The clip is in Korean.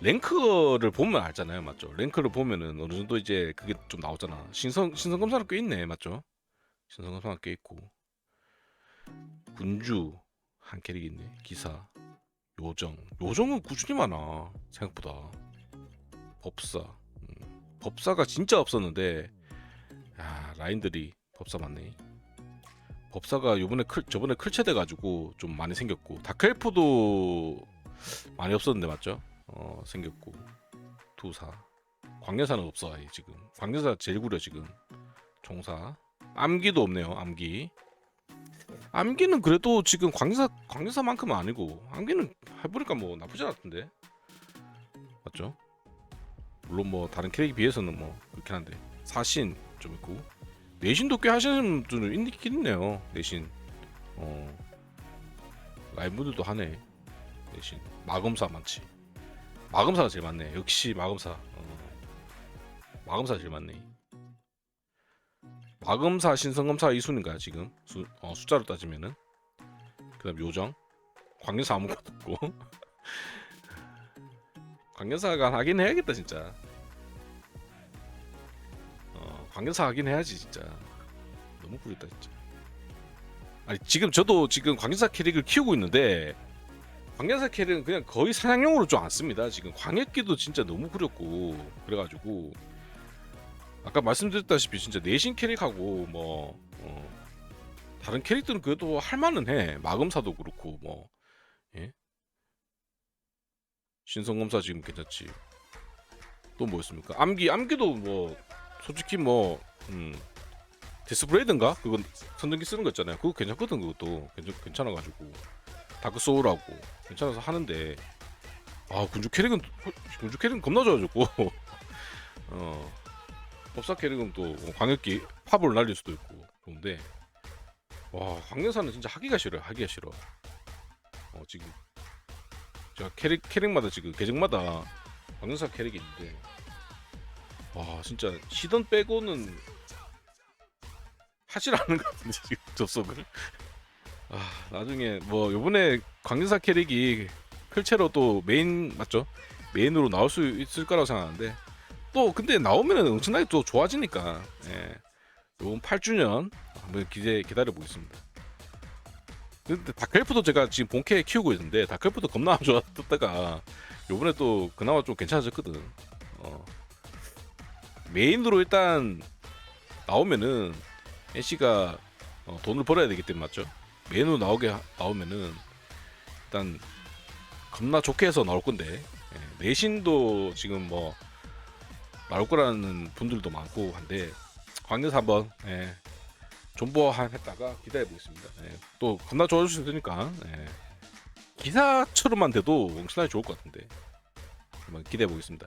랭크를 보면 알잖아요, 맞죠? 랭크를 보면은 어느 정도 이제 그게 좀 나오잖아. 신선 신선 검사는 꽤 있네, 맞죠? 신선 검사는 꽤 있고 군주 한 캐릭 있네. 기사, 요정, 요정은 꾸준히 많아 생각보다. 법사, 음, 법사가 진짜 없었는데, 야 라인들이 법사 많네. 법사가 요번에 클 저번에 클체돼 가지고 좀 많이 생겼고 다크엘프도 많이 없었는데 맞죠? 어 생겼고 두사. 광녀사는 없어 아예 지금. 광녀사 제일 구려 지금. 종사. 암기도 없네요 암기. 암기는 그래도 지금 광녀사 광녀사만큼은 아니고 암기는 해보니까 뭐 나쁘지 않았던데. 맞죠? 물론 뭐 다른 캐릭에 비해서는 뭐 그렇긴 한데. 사신 좀 있고. 내신도 꽤 하시는 분들 있긴 있네요 내신. 어. 라이브들도 하네 내신. 마검사 많지 마검사가 제일 많네. 역시 마검사. 어. 마검사 제일 많네. 마검사 신성검사 이 순인가요 지금? 수, 어, 숫자로 따지면은. 그다음 요정. 광녀사 아무것도 없고. 광녀사가 하긴 해야겠다 진짜. 어, 광녀사 하긴 해야지 진짜. 너무 부렸다 진짜. 아니 지금 저도 지금 광녀사 캐릭을 키우고 있는데 광녀사 캐릭은 그냥 거의 사냥용으로 좀 안 씁니다. 지금 광역기도 진짜 너무 구렸고 그래가지고 아까 말씀드렸다시피 진짜 내신 캐릭하고 뭐 어, 다른 캐릭들은 그래도 할만은 해. 마검사도 그렇고 뭐 예? 신성검사 지금 괜찮지? 또 뭐였습니까? 암기 암기도 뭐 솔직히 뭐 음, 데스브레이드인가? 그건 선전기 쓰는 거 있잖아요. 그거 괜찮거든 그것도. 괜찮, 괜찮아가지고. 다크 소울하고 괜찮아서 하는데. 아 군주 캐릭은 군주 캐릭은 겁나 좋아졌고. 어 법사 캐릭은 또 광역기 팝을 날릴 수도 있고 좋은데. 와 광역사는 진짜 하기가 싫어요 하기가 싫어. 어 지금. 제가 캐릭 캐릭마다 지금 계정마다 광역사 캐릭이 있는데. 와 진짜 시던 빼고는 하질 않는 것 같은데 지금 접속을 아 나중에 뭐 요번에 광전사 캐릭이 클체로 또 메인 맞죠? 메인으로 나올 수 있을 거라고 생각하는데 또 근데 나오면은 엄청나게 또 좋아지니까 예. 요번 8주년 한번 기대 기다려 보겠습니다. 근데 다크엘프도 제가 지금 본캐 키우고 있는데 다크엘프도 겁나 안 좋았다가 요번에 또 그나마 좀 괜찮아졌거든. 어. 메인으로 일단 나오면은 애쉬가 어, 돈을 벌어야 되기 때문에 맞죠? 메뉴 나오게 하- 나오면은 일단 겁나 좋게 해서 나올 건데 예, 내신도 지금 뭐 나올 거라는 분들도 많고 한데 광역사 한번 예, 존버 한 했다가 기다려 보겠습니다. 예, 또 겁나 좋아질 수 있으니까 예, 기사처럼만 돼도 엄청나게 좋을 것 같은데 한번 기대해 보겠습니다.